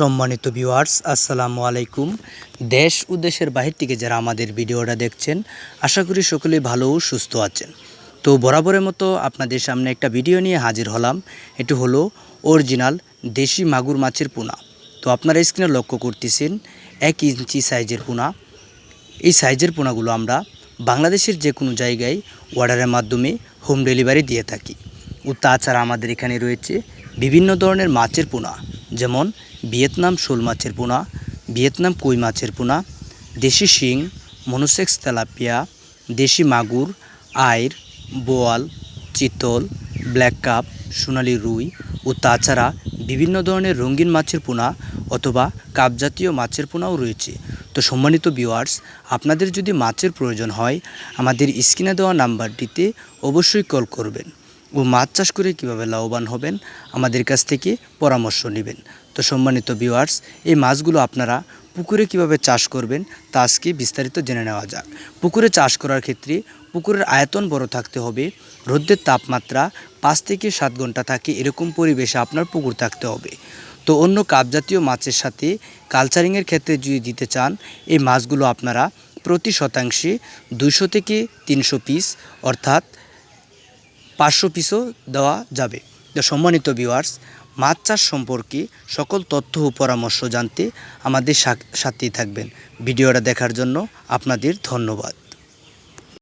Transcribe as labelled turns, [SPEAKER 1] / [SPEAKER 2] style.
[SPEAKER 1] সম্মানিত ভিউয়ার্স আসসালামু আলাইকুম। দেশ ও দেশের বাহির থেকে যারা আমাদের ভিডিওটা দেখছেন, আশা করি সকলেই ভালো ও সুস্থ আছেন। তো বরাবরের মতো আপনাদের সামনে একটা ভিডিও নিয়ে হাজির হলাম। এটি হলো অরিজিনাল দেশি মাগুর মাছের পোনা। তো আপনারা স্ক্রিনে লক্ষ্য করতেছেন, এক ইঞ্চি সাইজের পোনা। এই সাইজের পোনাগুলো আমরা বাংলাদেশের যে কোনো জায়গায় অর্ডারের মাধ্যমে হোম ডেলিভারি দিয়ে থাকি। ও তাছাড়া আমাদের এখানে রয়েছে বিভিন্ন ধরনের মাছের পোনা। যেমন ভিয়েতনাম শোল মাছের পোনা, ভিয়েতনাম কই মাছের পোনা, দেশি শিং, মনোসেক্স তেলাপিয়া, দেশি মাগুর, আইর, বোয়াল, চিতল, ব্ল্যাক কাপ, সোনালি রুই ও তাছাড়া বিভিন্ন ধরনের রঙিন মাছের পোনা অথবা কাপ জাতীয় মাছের পোনাও রয়েছে। তো সম্মানিত ভিউয়ার্স আপনাদের যদি মাছের প্রয়োজন হয়, আমাদের স্ক্রিনে দেওয়া নাম্বারটিতে অবশ্যই কল করবেন। ও মাছ চাষ করে কীভাবে লাভবান হবেন, আমাদের কাছ থেকে পরামর্শ নেবেন। তো সম্মানিত ভিউয়ার্স এই মাছগুলো আপনারা পুকুরে কীভাবে চাষ করবেন, তা আজকে বিস্তারিত জেনে নেওয়া যাক। পুকুরে চাষ করার ক্ষেত্রে পুকুরের আয়তন বড় থাকতে হবে, রোদ্রের তাপমাত্রা পাঁচ থেকে সাত ঘণ্টা থাকে, এরকম পরিবেশে আপনার পুকুর থাকতে হবে। তো অন্য কাপজাতীয় মাছের সাথে কালচারিংয়ের ক্ষেত্রে যদি দিতে চান, এই মাছগুলো আপনারা প্রতি শতাংশে দুইশো থেকে তিনশো পিস অর্থাৎ পাঁচশো পিসও দেওয়া যাবে। সম্মানিত ভিউয়ার্স মাছ চাষ সম্পর্কে সকল তথ্য ও পরামর্শ জানতে আমাদের সাথেই থাকবেন। ভিডিওটা দেখার জন্য আপনাদের ধন্যবাদ।